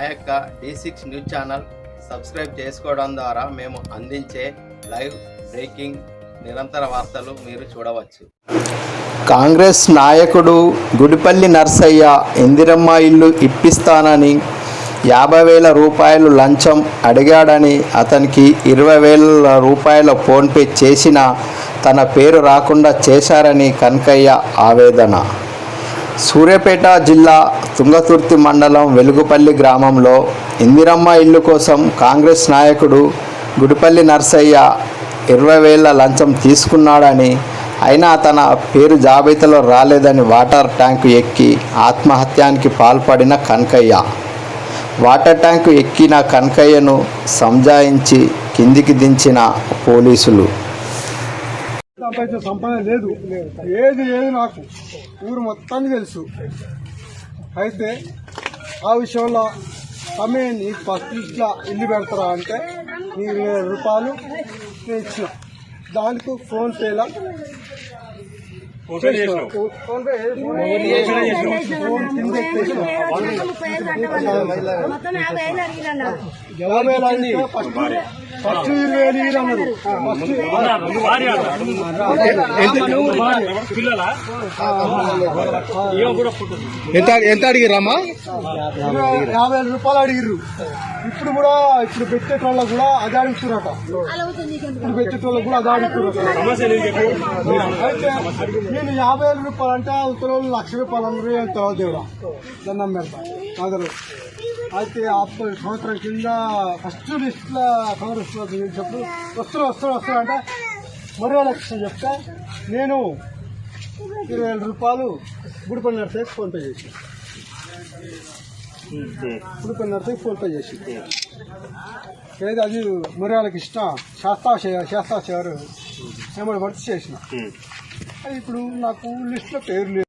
మా యొక్క D six news channel subscribe చేసుకోవడం ద్వారా మేము అందించే లైవ్ బ్రేకింగ్ నిరంతర వార్తలు మీరు చూడవచ్చు. కాంగ్రెస్ నాయకుడు గుడిపల్లి నర్సయ్య ఇందిరమ్మ ఇల్లు ఇప్పిస్తానని యాభై వేల రూపాయలు లంచం అడిగాడని అతనికి ఇరవై వేల రూపాయల ఫోన్పే చేసిన తన పేరు రాకుండా చేశారని కనకయ్య ఆవేదన. సూర్యాపేట జిల్లా తుంగతుర్తి మండలం వెలుగుపల్లి గ్రామంలో ఇందిరమ్మ ఇల్లు కోసం కాంగ్రెస్ నాయకుడు గుడిపల్లి నర్సయ్య ఇరవై వేల లంచం తీసుకున్నాడని అయినా తన పేరు జాబితాలో రాలేదని వాటర్ ట్యాంకు ఎక్కి ఆత్మహత్యానికి పాల్పడిన కనకయ్య. వాటర్ ట్యాంకు ఎక్కిన కనకయ్యను సంజాయించి కిందికి దించిన పోలీసులు. సంపాదన లేదు. ఏది ఏది నాకు? ఊరు మొత్తానికి తెలుసు. అయితే ఆ విషయంలో తమ్మే నీకు ఫస్ట్ ఇట్లా ఇల్లు పెడతారా అంటే నీ ఇరవై వేల రూపాయలు నేను ఇచ్చిన. దానికి ఫోన్ పేలా ఫోన్ యాభై అడిగినా వేలు అడిగితే ఫస్ట్ ఫస్ట్ ఇరవై వేలు అన్నారు. ఎంత ఎంత అడిగిరమ్మా యాభై వేల రూపాయలు అడిగిర్రు. ఇప్పుడు కూడా ఇప్పుడు పెట్టేటోళ్ళకు కూడా అదే అడుగుతున్నారట. ఇప్పుడు పెట్టేటోళ్ళకు కూడా అదే అడుగుతున్నారట. అయితే నేను యాభై వేల రూపాయలు అంటే అవతల లక్ష రూపాయలు అందరూ ఎంత దేవుడా. దండం పెడతా. అయితే అప్పుడు సంవత్సరం కింద ఫస్ట్ లిస్ట్లో కాంగ్రెస్ చెప్పు వస్తారు వస్తారు వస్తారు అంటే మరో లక్ష చెప్తే. నేను ఇరవై వేల రూపాయలు గుడిపల్లి నడితే ఫోన్ పే చేసి. గుడిపల్లి నడితే ఫోన్ పే చేసి. ఏది అది మరి వాళ్ళకి ఇష్టం? శాస్త్రా శాస్త్రా చేరు ఏమని చేసిన. అది ఇప్పుడు నాకు లిస్ట్లో పేరు లేదు.